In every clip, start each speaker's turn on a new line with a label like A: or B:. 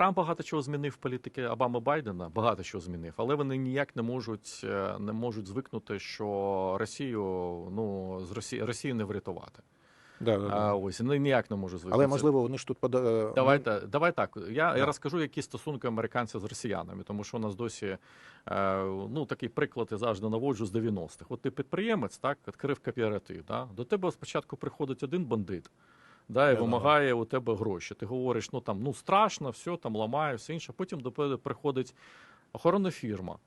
A: Трамп багато чого змінив в політики Обами Байдена, багато чого змінив, але вони ніяк не можуть е, не можуть звикнути, що Росію ну з Росії Росію не врятувати.
B: Да, да, да.
A: А ось вони ніяк не можуть звикнути.
B: Але можливо, вони ж тут пода...
A: Давайте, давай так. Я,
B: Да.
A: я розкажу, які стосунки американців з росіянами, тому що у нас досі е, ну такий приклад я завжди наводжу з 90-х. От ти підприємець, так відкрив кооператив. Да? До тебе спочатку приходить один бандит. Да, і вимагає у тебе гроші. Ти говориш, ну там ну страшно, все там ламаю, все інше. Потім до тебе приходить охоронна фірма,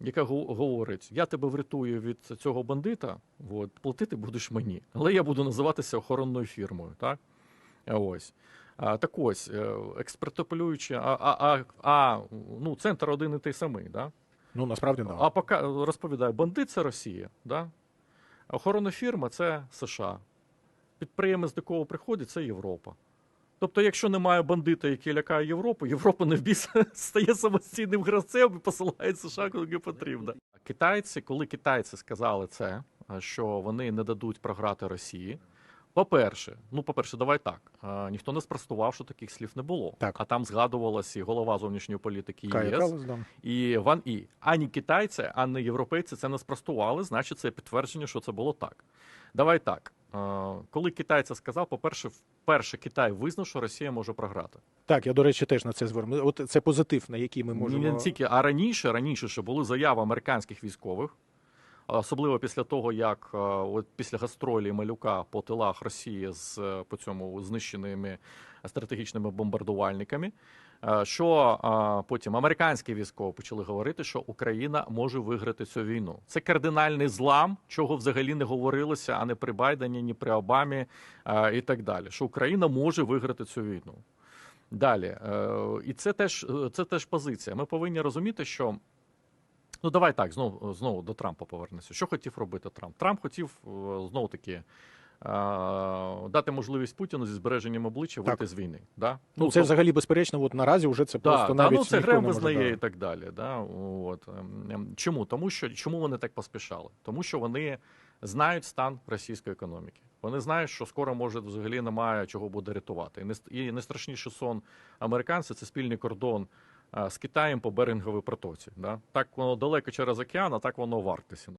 A: яка говорить: я тебе врятую від цього бандита, от, платити будеш мені, але я буду називатися охоронною фірмою. Так? Ось. А, так ось, е, експертополюючи, а, а, а, а ну, центр один і той самий. Да?
B: ну насправді да.
A: А поки розповідаю, бандит це Росія, да? охоронна фірма це США. Підприємець, до кого приходить, це Європа. Тобто, якщо немає бандита, який лякає Європу, Європа не в біс стає самостійним гравцем і посилає США, куди потрібно. Китайці, коли китайці сказали це, що вони не дадуть програти Росії. По-перше, ну по-перше, давай так. а, Ніхто не спростував, що таких слів не було.
B: Так.
A: А там згадувалася і голова зовнішньої політики
B: Кая
A: ЄС, і Ван І. Ані китайці, ані європейці це не спростували, значить, це підтвердження, що це було так. Давай так. Е, Китай це сказав, по-перше, вперше Китай визнав, що Росія може програти.
B: Так, я до речі, теж на це зверну. От це позитив, на який ми можемо.
A: Не тільки, а раніше, раніше ще були заяви американських військових, особливо після того, як е, от після гастролі Малюка по тилах Росії з е, по цьому знищеними стратегічними бомбардувальниками. е, Що потім американські військові почали говорити, що Україна може виграти цю війну. Це кардинальний злам, чого взагалі не говорилося, а не при Байдені, ні при Обамі і так далі. Що Україна може виграти цю війну. Далі, і це теж це теж позиція. Ми повинні розуміти, що ну давай так, знову знову до Трампа повернемося. Що хотів робити Трамп? Трамп хотів знову таки. Дати можливість Путіну зі збереженням обличчя
B: Так.
A: вийти з війни. Да?
B: Ну, це
A: то-
B: взагалі безперечно, от наразі вже це
A: Да,
B: просто
A: да,
B: навіть
A: ну це Грем визнає
B: да.
A: і так далі. Да? От. ем, ем, Чому? Тому що чому вони так поспішали? Тому що вони знають стан російської економіки. Вони знають, що скоро може взагалі немає чого буде рятувати. І не і найстрашніший сон американців це спільний кордон з Китаєм по Беринговій протоці. Да? Так воно далеко через океан, а так воно в Арктисі.